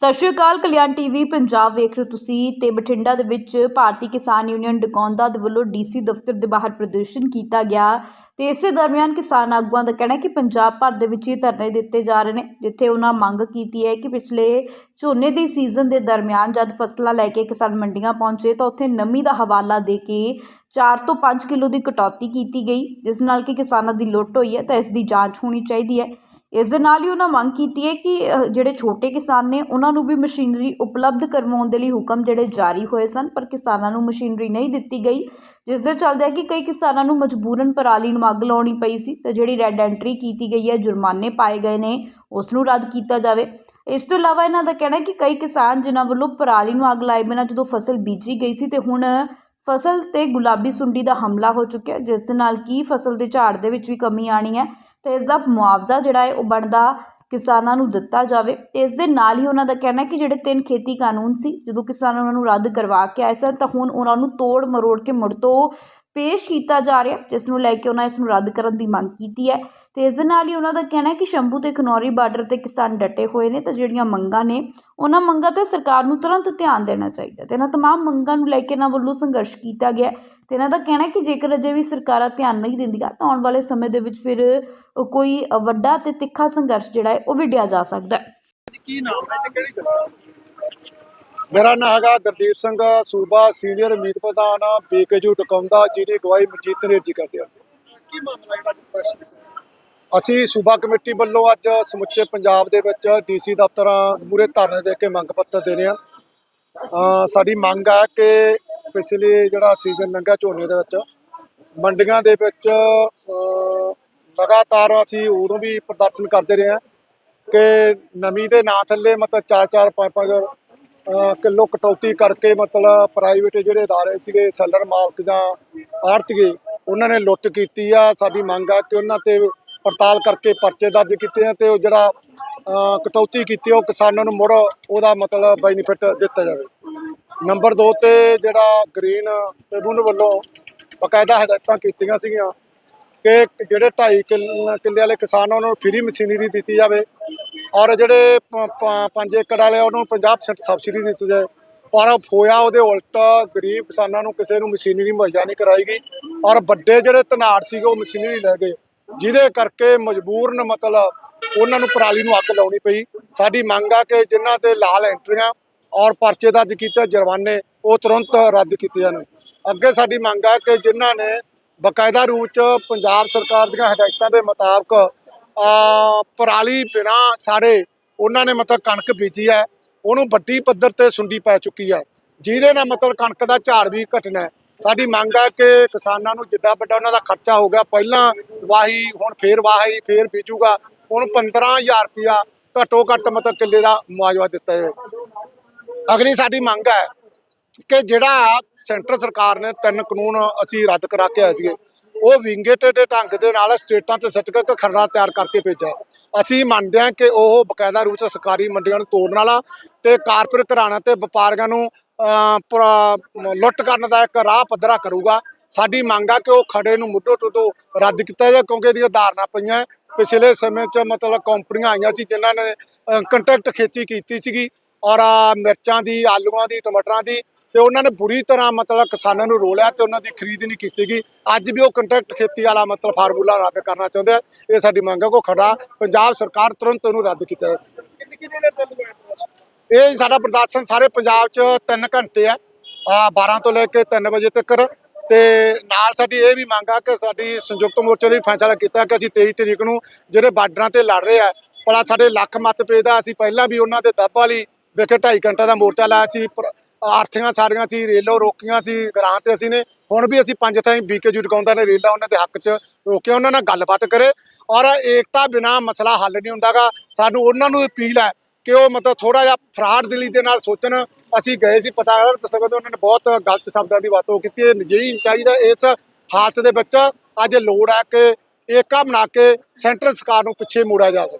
ਸਤਿ ਸ਼੍ਰੀ ਅਕਾਲ, ਕਲਿਆਣ ਟੀਵੀ ਪੰਜਾਬ ਵੇਖ ਰਹੇ ਹੋ ਤੁਸੀਂ ਤੇ ਬਠਿੰਡਾ ਦੇ ਵਿੱਚ ਭਾਰਤੀ ਕਿਸਾਨ ਯੂਨੀਅਨ ਡਕੌਂਦਾ ਦੇ ਵੱਲੋਂ ਡੀਸੀ ਦਫ਼ਤਰ ਦੇ ਬਾਹਰ ਪ੍ਰਦਰਸ਼ਨ ਕੀਤਾ ਗਿਆ ਤੇ ਇਸੇ ਦਰਮਿਆਨ ਕਿਸਾਨ ਆਗੂਆਂ ਦਾ ਕਹਿਣਾ ਹੈ ਕਿ ਪੰਜਾਬ ਭਰ ਦੇ ਵਿੱਚ ਇਹ ਧਰਨੇ ਦਿੱਤੇ ਜਾ ਰਹੇ ਨੇ, ਜਿੱਥੇ ਉਹਨਾਂ ਮੰਗ ਕੀਤੀ ਹੈ ਕਿ ਪਿਛਲੇ ਝੋਨੇ ਦੇ ਸੀਜ਼ਨ ਦੇ ਦਰਮਿਆਨ ਜਦ ਫਸਲਾਂ ਲੈ ਕੇ ਕਿਸਾਨ ਮੰਡੀਆਂ ਪਹੁੰਚੇ ਤਾਂ ਉੱਥੇ ਨਮੀ ਦਾ ਹਵਾਲਾ ਦੇ ਕੇ 4 ਤੋਂ 5 ਕਿਲੋ ਦੀ ਕਟੌਤੀ ਕੀਤੀ ਗਈ, ਜਿਸ ਨਾਲ ਕਿ ਕਿਸਾਨਾਂ ਦੀ ਲੁੱਟ ਹੋਈ ਹੈ ਤਾਂ ਇਸ ਦੀ ਜਾਂਚ ਹੋਣੀ ਚਾਹੀਦੀ ਹੈ। ਇਸ ਦੇ ਨਾਲ ਹੀ ਉਹਨਾਂ ਮੰਗ ਕੀਤੀ ਹੈ ਕਿ ਜਿਹੜੇ ਛੋਟੇ ਕਿਸਾਨ ਨੇ, ਉਹਨਾਂ ਨੂੰ ਵੀ ਮਸ਼ੀਨਰੀ ਉਪਲਬਧ ਕਰਵਾਉਣ ਦੇ ਲਈ ਹੁਕਮ ਜਿਹੜੇ ਜਾਰੀ ਹੋਏ ਸਨ, ਪਰ ਕਿਸਾਨਾਂ ਨੂੰ ਮਸ਼ੀਨਰੀ ਨਹੀਂ ਦਿੱਤੀ ਗਈ, ਜਿਸ ਦੇ ਚੱਲਦੇ ਕਿ ਕਈ ਕਿਸਾਨਾਂ ਨੂੰ ਮਜਬੂਰਨ ਪਰਾਲੀ ਨੂੰ ਅੱਗ ਲਾਉਣੀ ਪਈ ਸੀ ਤੇ ਜਿਹੜੀ ਰੈੱਡ ਐਂਟਰੀ ਕੀਤੀ ਗਈ ਹੈ, ਜੁਰਮਾਨੇ ਪਾਏ ਗਏ ਨੇ, ਉਸ ਨੂੰ ਰੱਦ ਕੀਤਾ ਜਾਵੇ। ਇਸ ਤੋਂ ਇਲਾਵਾ ਇਹਨਾਂ ਦਾ ਕਹਿਣਾ ਹੈ ਕਿ ਕਈ ਕਿਸਾਨ ਜਿਨ੍ਹਾਂ ਵੱਲੋਂ ਪਰਾਲੀ ਨੂੰ ਅੱਗ ਲਾਏ ਬਿਨਾਂ ਜਦੋਂ ਫਸਲ ਬੀਜੀ ਗਈ ਸੀ ਤੇ ਹੁਣ ਫਸਲ ਤੇ ਗੁਲਾਬੀ ਸੁੰਡੀ ਦਾ ਹਮਲਾ ਹੋ ਚੁੱਕਿਆ ਜਿਸ ਦੇ ਨਾਲ ਕੀ ਫਸਲ ਦੇ ਝਾੜ ਦੇ ਵਿੱਚ ਵੀ ਕਮੀ ਆਣੀ ਹੈ ਤੇ ਇਸ ਦਾ ਮੁਆਵਜ਼ਾ ਜਿਹੜਾ ਹੈ ਉਹ ਬਣਦਾ ਕਿਸਾਨਾਂ ਨੂੰ ਦਿੱਤਾ ਜਾਵੇ। ਤੇ ਇਸ ਦੇ ਨਾਲ ਹੀ ਉਹਨਾਂ ਦਾ ਕਹਿਣਾ ਹੈ ਕਿ ਜਿਹੜੇ ਤਿੰਨ ਖੇਤੀ ਕਾਨੂੰਨ ਸੀ, ਜਦੋਂ ਕਿਸਾਨ ਉਹਨਾਂ ਨੂੰ ਰੱਦ ਕਰਵਾ ਕੇ ਆਏ ਸਨ, ਤਾਂ ਹੁਣ ਉਹਨਾਂ ਨੂੰ ਤੋੜ ਮਰੋੜ ਕੇ ਮੁੜ ਤੋਂ ਪੇਸ਼ ਕੀਤਾ ਜਾ ਰਿਹਾ, ਜਿਸ ਨੂੰ ਲੈ ਕੇ ਉਹਨਾਂ ਇਸ ਨੂੰ ਰੱਦ ਕਰਨ ਦੀ ਮੰਗ ਕੀਤੀ ਹੈ। ਤੇ ਇਸ ਦੇ ਨਾਲ ਹੀ ਉਹਨਾਂ ਦਾ ਕਹਿਣਾ ਹੈ ਕਿ ਸ਼ੰਭੂ ਤੇ ਖਨੌਰੀ ਬਾਰਡਰ ਤੇ ਕਿਸਾਨ ਡਟੇ ਹੋਏ ਨੇ ਤਾਂ ਜਿਹੜੀਆਂ ਮੰਗਾਂ ਨੇ, ਉਹਨਾਂ ਮੰਗਾਂ ਤੇ ਸਰਕਾਰ ਨੂੰ ਤੁਰੰਤ ਧਿਆਨ ਦੇਣਾ ਚਾਹੀਦਾ ਤੇ ਇਹਨਾਂ ਤਮਾਮ ਮੰਗਾਂ ਨੂੰ ਲੈ ਕੇ ਇਹਨਾਂ ਵੱਲੋਂ ਸੰਘਰਸ਼ ਕੀਤਾ ਗਿਆ ਤੇ ਇਹਨਾਂ ਦਾ ਕਹਿਣਾ ਹੈ ਕਿ ਜੇਕਰ ਅਜੇ ਵੀ ਸਰਕਾਰਾਂ ਧਿਆਨ ਨਹੀਂ ਦਿੰਦੀਆਂ, ਤਾਂ ਆਉਣ ਵਾਲੇ ਸਮੇਂ ਦੇ ਵਿੱਚ ਫਿਰ ਕੋਈ ਵੱਡਾ ਤੇ ਤਿੱਖਾ ਸੰਘਰਸ਼ ਜਿਹੜਾ ਹੈ, ਉਹ ਵਿੱਢਿਆ ਜਾ ਸਕਦਾ ਹੈ। ਕੀ ਨਾਮ ਹੈ ਤੇ ਕਿਹੜੀ ਜਗ੍ਹਾ? ਮੇਰਾ ਨਾਮ ਹੈਗਾ ਗੁਰਦੀਪ ਸਿੰਘ ਸੂਬਾ ਸੀਨੀਅਰ ਮੀਤ ਪ੍ਰਧਾਨ ਬੀਕੇਯੂ ਟਕਾਉਂਦਾ ਜਿਹਦੀ ਅਗਵਾਈ ਮਨਜੀਤ ਨੇਰ ਜੀ ਕਰਦੇ ਹਨ। ਕੀ ਮਾਮਲਾ ਜਿਹੜਾ ਅੱਜ ਪ੍ਰਸ਼ਨ ਅਸੀਂ ਸੂਬਾ ਕਮੇਟੀ ਵੱਲੋਂ ਅੱਜ ਸਮੁੱਚੇ ਪੰਜਾਬ ਦੇ ਵਿੱਚ ਡੀਸੀ ਦਫ਼ਤਰਾਂ ਮੂਰੇ ਧਰਨੇ ਦੇ ਕੇ ਮੰਗ ਪੱਤਰ ਦੇ ਰਹੇ ਹਾਂ ਅਹ ਸਾਡੀ ਮੰਗ ਹੈ ਕਿ ਪਿਛਲੇ ਜਿਹੜਾ ਸੀਜ਼ਨ ਲੰਘਿਆ ਝੋਨੇ ਦੇ ਵਿੱਚ ਮੰਡੀਆਂ ਦੇ ਵਿੱਚ ਲਗਾਤਾਰ ਅਸੀਂ ਉਦੋਂ ਵੀ ਪ੍ਰਦਰਸ਼ਨ ਕਰਦੇ ਰਹੇ ਹਾਂ ਕਿ ਨਮੀ ਦੇ ਨਾਂ ਥੱਲੇ ਮਤਲਬ 4-4 5-5 ਕਿਲੋ ਕਟੌਤੀ ਕਰਕੇ ਮਤਲਬ ਪ੍ਰਾਈਵੇਟ ਜਿਹੜੇ ਅਦਾਰੇ ਸੀਗੇ ਸੈਲਰ ਮਾਲਕ ਜਾਂ ਆੜਤੀਏ ਉਹਨਾਂ ਨੇ ਲੁੱਟ ਕੀਤੀ ਆ। ਸਾਡੀ ਮੰਗ ਆ ਕਿ ਉਹਨਾਂ ਤੇ ਪੜਤਾਲ ਕਰਕੇ ਪਰਚੇ ਦਰਜ ਕੀਤੇ ਆ ਤੇ ਉਹ ਜਿਹੜਾ ਕਟੌਤੀ ਕੀਤੀ ਉਹ ਕਿਸਾਨਾਂ ਨੂੰ ਮੁੜ ਉਹਦਾ ਮਤਲਬ ਬੈਨੀਫਿਟ ਦਿੱਤਾ ਜਾਵੇ। ਨੰਬਰ 2 ਤੇ ਜਿਹੜਾ ਗ੍ਰੀਨ ਟ੍ਰਿਬਿਊਨ ਵੱਲੋਂ ਬਕਾਇਦਾ ਹਦਾਇਤਾਂ ਕੀਤੀਆਂ ਸੀਗੀਆਂ ਕਿ ਜਿਹੜੇ 2.5 ਕਿੱਲੇ ਵਾਲੇ ਕਿਸਾਨ ਉਹਨਾਂ ਨੂੰ ਫ੍ਰੀ ਮਸ਼ੀਨਰੀ ਦਿੱਤੀ ਜਾਵੇ। ਔਰ ਜਿਹੜੇ ਪੰਜ ਏਕੜ ਵਾਲੇ ਉਹਨੂੰ 50% ਸਬਸਿਡੀ ਦਿੱਤੀ ਜਾਏ। ਪਰ ਫੋਇਆ ਉਹਦੇ ਉਲਟ, ਗਰੀਬ ਕਿਸਾਨਾਂ ਨੂੰ ਕਿਸੇ ਨੂੰ ਮਸ਼ੀਨਰੀ ਮੁਹੱਈਆ ਨਹੀਂ ਕਰਾਈ ਗਈ। ਔਰ ਵੱਡੇ ਜਿਹੜੇ ਤਨਾੜ ਸੀਗੇ, ਉਹ ਮਸ਼ੀਨਰੀ ਲੈ ਗਏ। ਜਿਹਦੇ ਕਰਕੇ ਮਜਬੂਰਨ ਮਤਲਬ ਉਹਨਾਂ ਨੂੰ ਪਰਾਲੀ ਨੂੰ ਅੱਗ ਲਾਉਣੀ ਪਈ। ਸਾਡੀ ਮੰਗ ਆ ਕਿ ਜਿਨ੍ਹਾਂ ਤੇ ਲਾਲ ਐਂਟਰੀਆਂ ਔਰ ਪਰਚੇ ਦਰਜ ਕੀਤੇ ਜੁਰਮਾਨੇ, ਉਹ ਤੁਰੰਤ ਰੱਦ ਕੀਤੇ ਜਾਣ। ਅੱਗੇ ਸਾਡੀ ਮੰਗ ਆ ਕਿ ਜਿਨ੍ਹਾਂ ਨੇ ਬਕਾਇਦਾ ਰੂਪ ਚ ਪੰਜਾਬ ਸਰਕਾਰ ਦੀਆਂ ਹਦਾਇਤਾਂ ਦੇ ਮੁਤਾਬਕ ਪਰਾਲੀ ਬਿਨਾ ਸਾਰੇ ਉਹਨਾਂ ਨੇ ਮਤਲਬ ਕਣਕ ਬੀਜੀ ਹੈ, ਉਹਨੂੰ ਵੱਡੀ ਪੱਧਰ ਤੇ ਸੁੰਡੀ ਪੈ ਚੁੱਕੀ ਹੈ। ਜਿਹਦੇ ਨਾਲ ਮਤਲਬ ਕਣਕ ਦਾ ਝਾੜ ਵੀ ਘਟਣਾ ਸਾਡੀ ਮੰਗ ਹੈ ਕਿ ਕਿਸਾਨਾਂ ਨੂੰ ਜਿੱਦਾਂ ਵੱਡਾ ਉਹਨਾਂ ਦਾ ਖਰਚਾ ਹੋ ਗਿਆ, ਪਹਿਲਾਂ ਵਾਹੀ, ਹੁਣ ਫੇਰ ਵਾਹੀ, ਫੇਰ ਬੀਜੂਗਾ, ਉਹਨੂੰ 15000 ਰੁਪਇਆ ਘੱਟੋ ਘੱਟ ਮਤਲਬ ਕਿੱਲੇ ਦਾ ਮੁਆਵਜ਼ਾ ਦਿੱਤਾ ਜਾਵੇ। ਅਗਲੀ ਸਾਡੀ ਮੰਗ ਹੈ ਕਿ ਜਿਹੜਾ ਸੈਂਟਰ ਸਰਕਾਰ ਨੇ ਤਿੰਨ ਕਾਨੂੰਨ ਅਸੀਂ ਰੱਦ ਕਰਾ ਕੇ ਆਏ ਸੀਗੇ, ਉਹ ਵਿੰਗੇਟਡ ਦੇ ਢੰਗ ਦੇ ਨਾਲ ਸਟੇਟਾਂ ਤੇ ਸਿੱਟ ਕੇ ਖਰੜਾ ਤਿਆਰ ਕਰਕੇ ਭੇਜਿਆ। ਅਸੀਂ ਮੰਨਦੇ ਹਾਂ ਕਿ ਉਹ ਬਕਾਇਦਾ ਰੂਪ ਚ ਸਰਕਾਰੀ ਮੰਡੀਆਂ ਨੂੰ ਤੋੜਨ ਵਾਲਾ ਤੇ ਕਾਰਪੋਰੇਟ ਘਰਾਣਾ ਤੇ ਵਪਾਰੀਆਂ ਨੂੰ ਲੁੱਟ ਕਰਨ ਦਾ ਇੱਕ ਰਾਹ ਪੱਧਰਾ ਕਰੂਗਾ। ਸਾਡੀ ਮੰਗ ਆ ਕਿ ਉਹ ਖੜੇ ਨੂੰ ਮੁੱਢੋ ਟੁੱਟੋ ਰੱਦ ਕੀਤਾ ਜਾਏ, ਕਿਉਂਕਿ ਇਹਦੀਆਂ ਧਾਰਨਾ ਪਈਆਂ। ਪਿਛਲੇ ਸਮੇਂ 'ਚ ਮਤਲਬ ਕੰਪਨੀਆਂ ਆਈਆਂ ਸੀ ਜਿਨ੍ਹਾਂ ਨੇ ਕੰਟਰੈਕਟ ਖੇਤੀ ਕੀਤੀ ਸੀਗੀ ਔਰ ਮਿਰਚਾਂ ਦੀ, ਆਲੂਆਂ ਦੀ, ਟਮਾਟਰਾਂ ਦੀ ਤੇ ਉਹਨਾਂ ਨੇ ਬੁਰੀ ਤਰ੍ਹਾਂ ਮਤਲਬ ਕਿਸਾਨਾਂ ਨੂੰ ਰੋਲਿਆ ਤੇ ਉਹਨਾਂ ਦੀ ਖਰੀਦ ਨਹੀਂ ਕੀਤੀ ਗਈ। ਅੱਜ ਵੀ ਉਹ ਕੰਟਰੈਕਟ ਖੇਤੀ ਵਾਲਾ ਮਤਲਬ ਫਾਰਮੂਲਾ ਰੱਦ ਕਰਨਾ ਚਾਹੁੰਦੇ ਆ। ਇਹ ਸਾਡੀ ਮੰਗ ਹੈ ਕੋ ਖੜਾ ਪੰਜਾਬ ਸਰਕਾਰ ਤੁਰੰਤ ਉਹਨੂੰ ਰੱਦ ਕੀਤਾ ਇਹ ਸਾਡਾ ਪ੍ਰਦਰਸ਼ਨ ਸਾਰੇ ਪੰਜਾਬ 'ਚ 3 ਘੰਟੇ ਆ ਆ 12 ਤੋਂ ਲੈ ਕੇ 3 ਵਜੇ ਤੱਕ। ਤੇ ਨਾਲ ਸਾਡੀ ਇਹ ਵੀ ਮੰਗ ਆ ਕਿ ਸਾਡੀ ਸੰਯੁਕਤ ਮੋਰਚੇ ਨੇ ਵੀ ਫੈਸਲਾ ਕੀਤਾ ਕਿ ਅਸੀਂ 23 ਤਰੀਕ ਨੂੰ ਜਿਹੜੇ ਬਾਰਡਰਾਂ ਤੇ ਲੜ ਰਹੇ ਆ, ਭਲਾ ਸਾਡੇ ਲੱਖ ਮਤ ਦਾ ਅਸੀਂ ਪਹਿਲਾਂ ਵੀ ਉਹਨਾਂ ਦੇ ਦੱਬ ਵਾਲੀ ਵੇਖੇ 2.5 ਘੰਟੇ ਦਾ ਮੋਰਚਾ ਲਾਇਆ ਸੀ, ਪਰ ਆਰਥੀਆਂ ਸਾਰੀਆਂ ਸੀ, ਰੇਲੋ ਰੋਕੀਆਂ ਸੀ ਗਰਾਂ ਤੇ ਅਸੀਂ ਨੇ। ਹੁਣ ਵੀ ਅਸੀਂ ਪੰਜ ਥਾਈਂ ਬੀਕੇ ਟਿਕਾਉਂਦਾ ਨੇ, ਰੇਲਾ ਉਹਨਾਂ ਦੇ ਹੱਕ 'ਚ ਰੋਕਿਆ, ਉਹਨਾਂ ਨਾਲ ਗੱਲਬਾਤ ਕਰੇ। ਔਰ ਏਕਤਾ ਬਿਨਾ ਮਸਲਾ ਹੱਲ ਨਹੀਂ ਹੁੰਦਾਗਾ। ਸਾਨੂੰ ਉਹਨਾਂ ਨੂੰ ਅਪੀਲ ਹੈ ਕਿ ਉਹ ਮਤਲਬ ਥੋੜਾ ਜਿਹਾ ਫਰਾਡ ਦਿਲੀ ਦੇ ਨਾਲ ਸੋਚਣ। ਅਸੀਂ ਗਏ ਸੀ ਪਤਾ ਕਰ ਸਕਦੇ ਉਹਨਾਂ ਨੇ ਬਹੁਤ ਗਲਤ ਸ਼ਬਦਾਂ ਦੀ ਵਰਤੋਂ ਕੀਤੀ ਹੈ। ਨਹੀਂ ਚਾਹੀਦਾ ਇਸ ਹਾਲਤ ਦੇ ਵਿੱਚ ਅੱਜ ਲੋੜ ਹੈ ਕਿ ਏਕਾ ਬਣਾ ਕੇ ਸੈਂਟਰ ਸਰਕਾਰ ਨੂੰ ਪਿੱਛੇ ਮੋੜਿਆ ਜਾਵੇ।